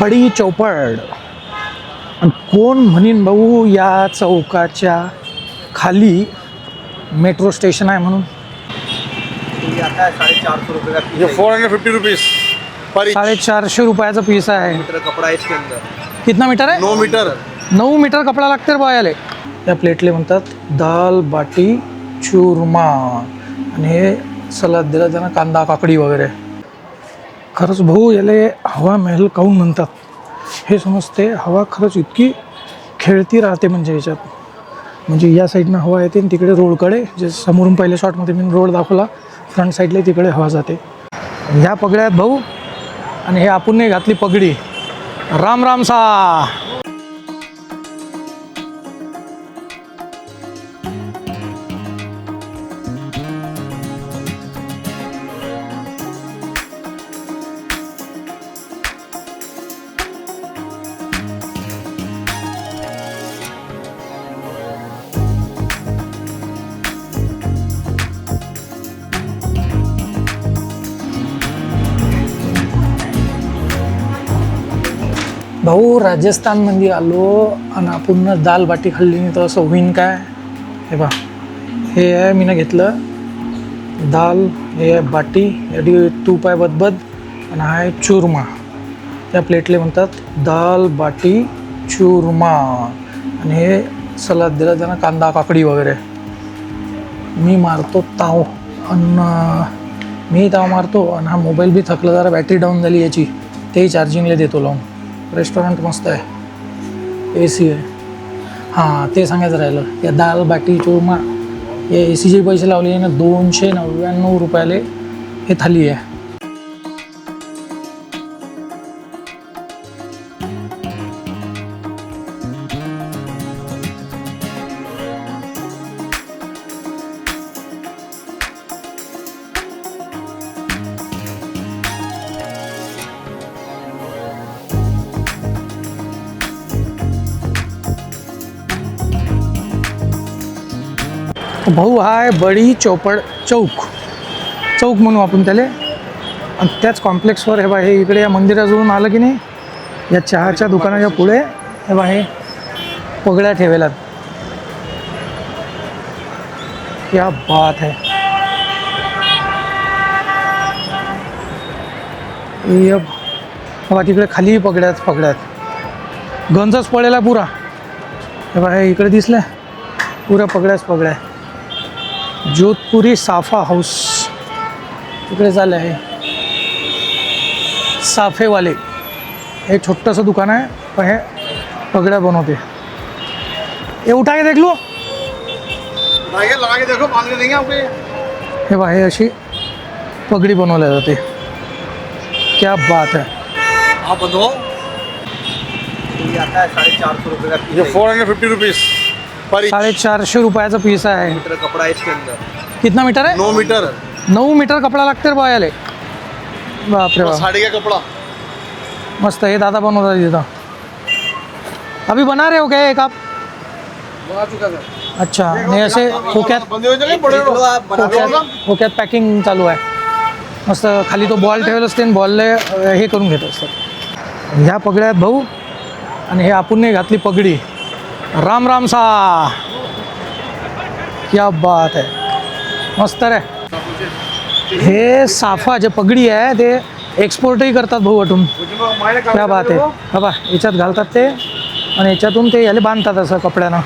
बडी चौपड. आणि कोण म्हणीन भाऊ या चौकाच्या खाली मेट्रो स्टेशन आहे म्हणून? ये आता साढ़े चार सौ रुपये का piece ये। फोर हंड्रेड फिफ्टी रुपीज पर साडेचारशे रुपयाचा पीस आहे. मीटर कपड़ा है इसके अंदर कितना मीटर आहे? नौ मीटर. नऊ मीटर कपडा लागते रे बायाले त्या प्लेटले म्हणतात दाल बाटी चुरमा. आणि हे सलाद दिला त्यांना कांदा काकडी वगैरे. खरंच भाऊ याला हवा महल काऊन म्हणतात? हे समजते हवा खरंच इतकी खेळती राहते म्हणजे याच्यात. म्हणजे या साईडनं हवा येते आणि तिकडे रोडकडे जे समोरून पहिल्या शॉटमध्ये मी रोड दाखवला फ्रंट साईडला तिकडे हवा जाते. ह्या पगड्यात भाऊ आणि हे आपण नाही घातली पगडी. राम राम सा! भाऊ राजस्थानमध्ये आलो आणि आपण दाल बाटी खाल्ली नाही तर असं होईन काय? हे बा हे आहे मी घेतलं. दाल हे आहे बाटी याडी तूप आहे बदबद आणि हा आहे चुरमा. त्या प्लेटले म्हणतात दाल बाटी चुरमा. आणि हे सलाद दिला त्यांना कांदा काकडी वगैरे. मी मारतो ताव. आणि मी ताव मारतो आणि हा मोबाईल बी थकला जरा बॅटरी डाऊन झाली याची. तेही चार्जिंगला देतो लावून. रेस्टॉरंट मस्त आहे. ए सी आहे. हां ते सांगायचं राहिलं. या दाल बाटी चोरमा या ए सीचे पैसे लावले आहे ना दोनशे नव्याण्णव रुपयाले हे थाली आहे. भाऊ हाय आहे बडी चौपड चौक. चौक म्हणू आपण त्याला. आणि त्याच कॉम्प्लेक्सवर हे बा हे इकडे या मंदिराजवळून आलं की नाही या चहाच्या दुकानाच्या पुढे हे बा हे पगड्या ठेवेलात क्या बात है. ये तिकडे खाली पगड्यात पगड्यात. गंजच पडेला पुरा. हे बा हे इकडे दिसलं पुरा पगड्याच पगड्या. जोधपुरी साफा हाऊस तिकडे झालं आहे. साफेवाले. हे छोटंसं दुकान आहे पण हे पगड्या बनवते. हे उठा के देख लो लगा के देखो बाँध के देंगे आपको? ये। हे बा हे अशी पगडी बनवल्या जाते. क्या बात है. आप बताओ ये आता है साढ़े चार सौ रुपये का ये फोर हंड्रेड फिफ्टी रुपीज़ पर साडेचारशे रुपयाचा पीस आहे. मीटर कपड़ा है इसके अंदर कितना मीटर है नौ मीटर. नऊ मीटर कपडा लागते रे बायाले बापरे बाप. साड़ी का कपड़ा. मस्त हे दादा बनवतात तिथं अभी बना रहे हो क्या एक आप? बना चुका सर. अच्छा आणि असे खोक्यात बंदे हो जाएंगे बड़े आप बना खोक्यात खोक्यात पॅकिंग चालू आहे. मस्त खाली तो बॉल ठेवलं असते आणि बॉलला हे करून घेत असतात ह्या पगड्या आहेत भाऊ आणि हे आपण नाही घातली पगडी. राम राम सा। क्या बात आहे मस्त रे। हे साफा जे पगडी आहे ते एक्सपोर्टही करतात भाऊ वाटून क्या बात आहे बाबा याच्यात घालतात ते आणि याच्यातून ते याला बांधतात असं कपड्यानं.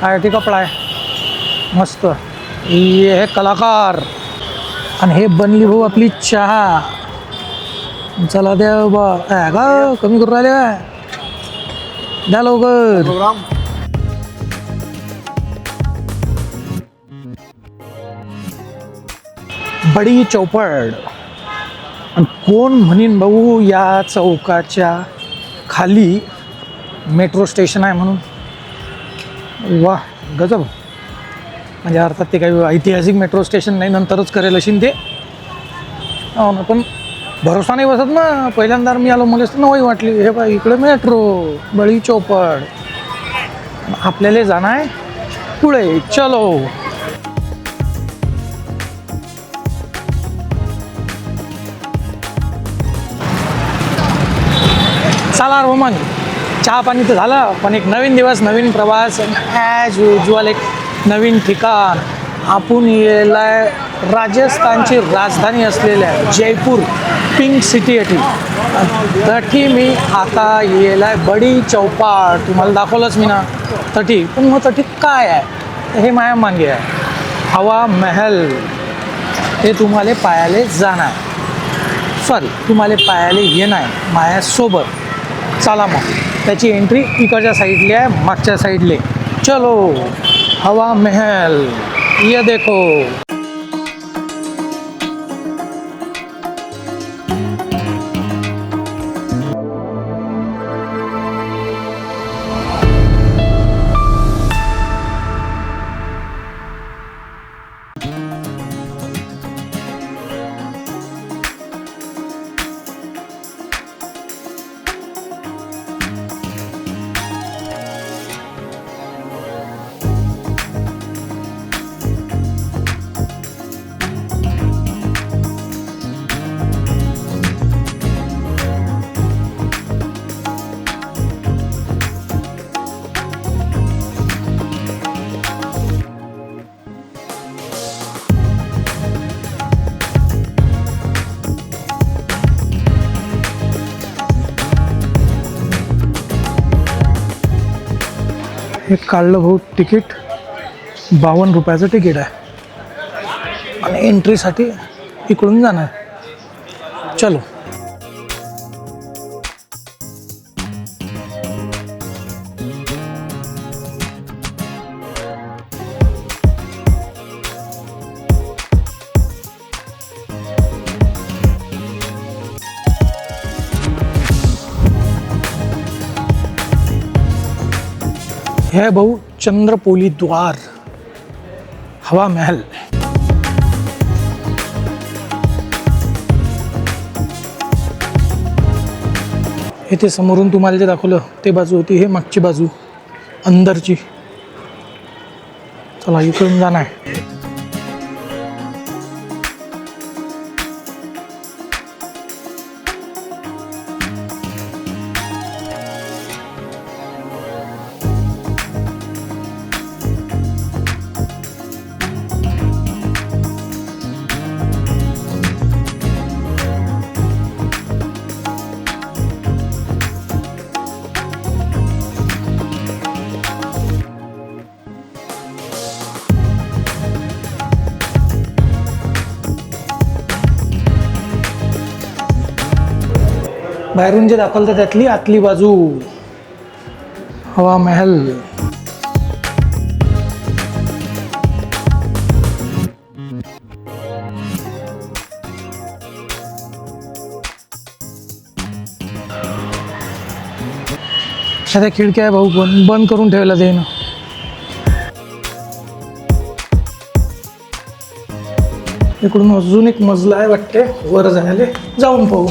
काय ते कपडा आहे. मस्त. हे कलाकार. आणि हे बनली भाऊ आपली चहा. चला द्या बा का कमी करून राहिले. द्या लवकर. बडी चौपड. आणि कोण म्हणीन भाऊ या चौकाच्या खाली मेट्रो स्टेशन आहे म्हणून? वा गजब. म्हणजे अर्थात ते काही ऐतिहासिक मेट्रो स्टेशन नाही नंतरच करेल असेल ते. हो ना पण भरोसा नाही बसत ना. पहिल्यांदा मी आलो मला नवाई वाटली. हे बा इकडे मेट्रो बळी चौपड. आपल्याला जाणं आहे पुढे. चलो. चला रो मग चहा पाणी तर झालं पण एक नवीन दिवस नवीन प्रवास. ॲज युजल एक नवीन ठिकाण. आपण येलाय राजस्थानची राजधानी असलेल्या जयपूर पिंक सिटी येथील तठी मी आता येलाय बडी चौपाट. तुम्हाला दाखवलंच मी ना. तठी. पण मग तठी काय आहे? हे माया मागे आहे. हवा महल. हे तुम्हाला पायाले जाणार. सॉरी तुम्हाला पायाले येणार मायासोबत. चला मग. त्याची एंट्री इकडच्या साईडली आहे मागच्या साईडले चलो हवा महल. ये देखो. हे काढलं भाऊ तिकीट. बावन्न रुपयाचं तिकीट आहे. आणि एंट्रीसाठी इकडून जाणार. चलो. है भाऊ चंद्रपोली द्वार हवा महल। इथे समोरून तुम्हाला जे दाखवलं ते बाजू होती हे मागची बाजू अंदरची. चला इकडून जाणार. बाहेरून जे दाखवलं त्यातली आतली बाजू. हवा महल सध्या खिडक्या आहे भाऊ पण बंद करून ठेवला जाईन इकडून अजून एक मजला आहे वाटते वर जायला जाऊन पाहू.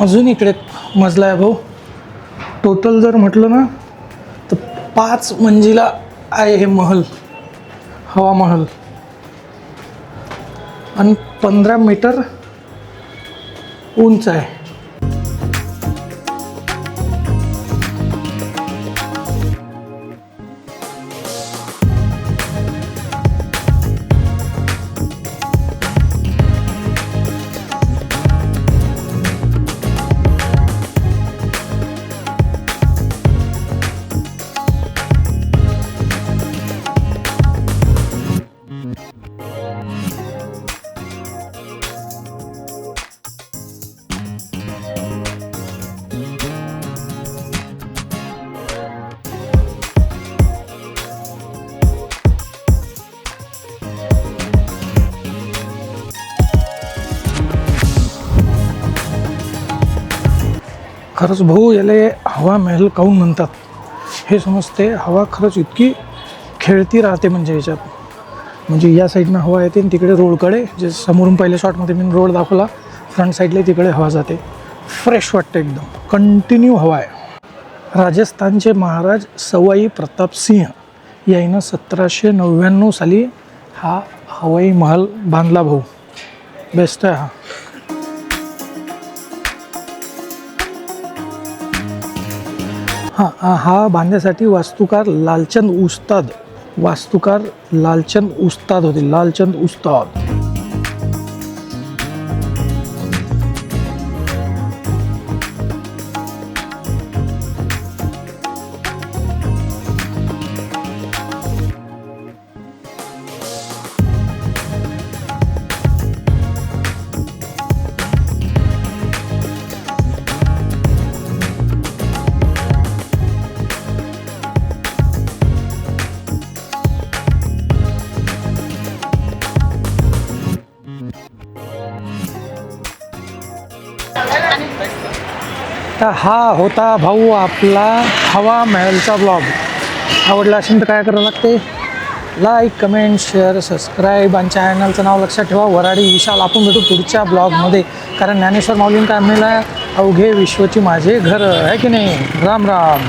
अजून इकडे मजला आहे भाऊ. टोटल जर म्हटलं ना तर पाच मंजिला आहे हे महल हवा महल. आणि पंधरा मीटर उंच आहे. खरंच भाऊ याला हवा महल काऊन म्हणतात? हे समजते हवा खरंच इतकी खेळती राहते म्हणजे याच्यात. म्हणजे या साईडनं हवा येते आणि तिकडे रोडकडे जे समोरून पहिल्या शॉटमध्ये मी रोड दाखवला फ्रंट साईडला तिकडे हवा जाते. फ्रेश वाटते एकदम. कंटिन्यू हवा आहे. राजस्थानचे महाराज सवाई प्रताप सिंह याईनं सतराशे नव्याण्णव साली हा हवाई महल बांधला भाऊ. बेस्ट आहे हा. हां हा बांधण्यासाठी वास्तुकार लालचंद उस्ताद. वास्तुकार लालचंद उस्ताद होते. लालचंद उस्ताद. तर हा होता भाऊ आपला हवा महलचा ब्लॉग आवडला असेल तर काय करावं लागते? लाईक कमेंट शेअर सबस्क्राईब आणि चॅनलचं नाव लक्षात ठेवा. वराडी विशाल आपण भेटू पुढच्या ब्लॉगमध्ये कारण ज्ञानेश्वर माऊलीन काय म्हणलं अवघे विश्वची माझे घर आहे की नाही? राम राम.